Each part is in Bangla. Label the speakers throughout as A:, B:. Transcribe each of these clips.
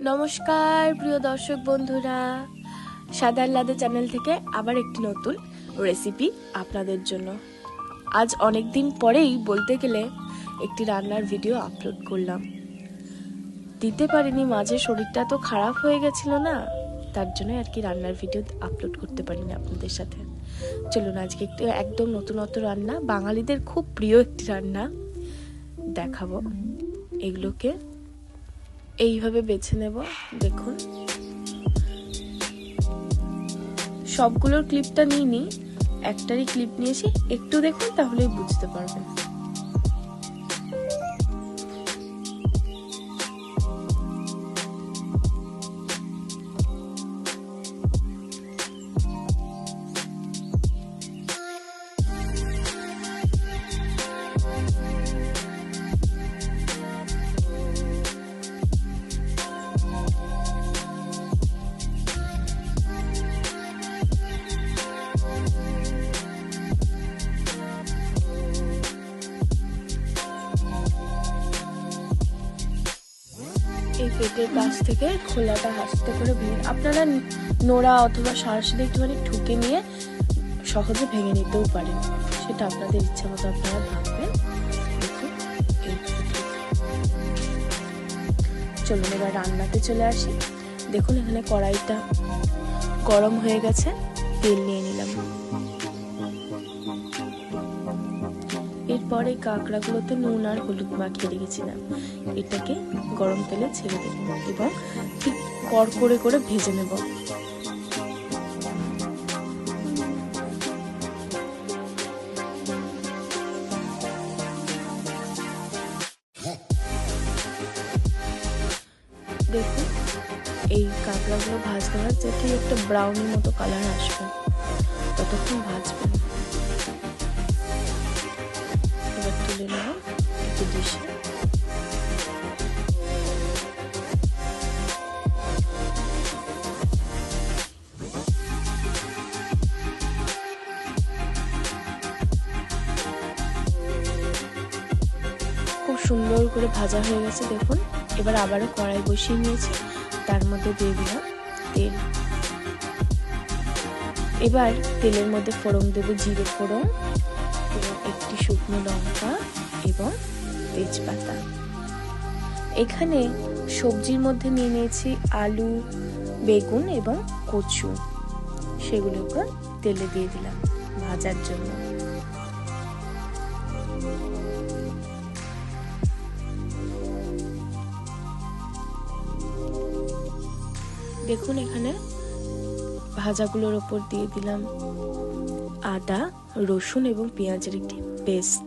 A: নমস্কার, প্রিয় দর্শক বন্ধুরা। সাদার লাদে চ্যানেল থেকে আবার একটি নতুন রেসিপি আপনাদের জন্য। আজ অনেক দিন পরেই বলতে গেলে একটি রান্নার ভিডিও আপলোড করলাম। দিতে পারিনি, মাঝে শরীরটা তো খারাপ হয়ে গেছিল না? তার জন্য আর কি রান্নার ভিডিও আপলোড করতে পারিনি আপনাদের সাথে। চলুন, আজকে একটু একদম নতুনত্ব রান্না, বাঙালিদের খুব প্রিয় একটি রান্না দেখাবো। এগুলোকে এইভাবে বেছে নেব, দেখুন। সবগুলোর ক্লিপটা নিয়ে নিই। একটারই ক্লিপ নিয়েছি, একটু দেখুন, তাহলেই বুঝতে পারবেন। এই পেটের কাছ থেকে খোলাটা হাসতে করে ভেঙে আপনারা নোড়া অথবা সারসিতে একটুখানি ঠুকে নিয়ে সহজে ভেঙে নিতেও পারেন। সেটা আপনাদের ইচ্ছা মতো আপনারা ভাববেন চলুন, এবার রান্নাতে চলে আসি। দেখুন, এখানে কড়াইটা গরম হয়ে গেছে। তেল নিয়ে নিলাম। এরপরে কাঁকড়াগুলোতে নুন আর হলুদ মাখিয়ে রেখেছিলাম। এটাকে গরম তেলে ছেড়ে দেব এবং ঠিক কর করে করে ভেজে নেব। দেখুন, এই কাঁকড়াগুলো ভাজতে ভাজতে ঠিক একটা ব্রাউনের মতো কালার আসবে। ততক্ষণ ভাজবেন ডিশে খুব সুন্দর করে ভাজা হয়ে গেছে, দেখুন। এবার আবারও কড়াই বসিয়ে নিয়েছি। তার মধ্যে দিয়ে দিলাম তেল। এবার তেলের মধ্যে ফোড়ন দেবো, জিরে ফোড়ন, এবং একটি শুকনো লঙ্কা, এবং তেজপাতা। এখানে সবজির মধ্যে নিয়ে নিয়েছি আলু, বেগুন এবং কচু। সেগুলোকে তেলে দিয়ে দিলাম ভাজার জন্য। দেখুন এখানে ভাজাগুলোর ওপর দিয়ে দিলাম আদা, রসুন এবং পেঁয়াজের একটি পেস্ট।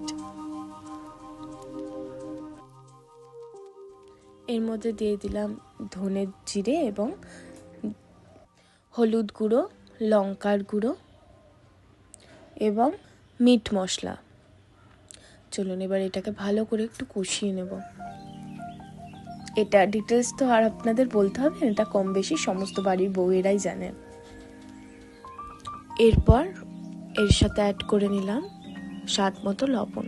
A: এর মধ্যে দিয়ে দিলাম ধনে জিরে এবং হলুদ গুঁড়ো, লঙ্কার গুঁড়ো এবং মিট মশলা। চলুন এবার এটাকে ভালো করে একটু কষিয়ে নেব। এটা ডিটেলস তো আর আপনাদের বলতে হবে, এটা কম বেশি সমস্ত বাড়ির বউয়েরাই জানে। এরপর এর সাথে অ্যাড করে নিলাম স্বাদ মতো লবণ।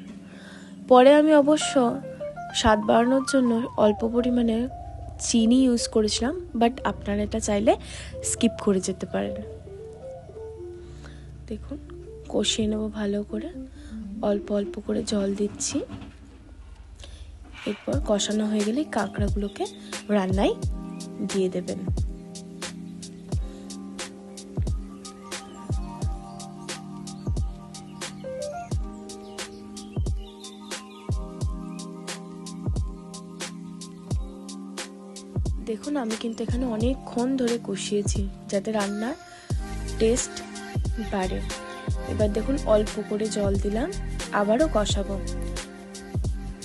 A: পরে আমি অবশ্য স্বাদ বাড়ানোর জন্য অল্প পরিমাণে চিনি ইউজ করেছিলাম বাট আপনারা এটা চাইলে স্কিপ করে যেতে পারেন। দেখুন, কষিয়ে নেব ভালো করে। অল্প অল্প করে জল দিচ্ছি। এরপর কষানো হয়ে গেলে কাঁকড়াগুলোকে রান্নায় দিয়ে দেবেন। দেখুন, আমি কিন্তু এখানে অনেকক্ষণ ধরে কষিয়েছি যাতে রান্নার টেস্ট বাড়ে। এবার দেখুন, অল্প করে জল দিলাম, আবারও কষাবো।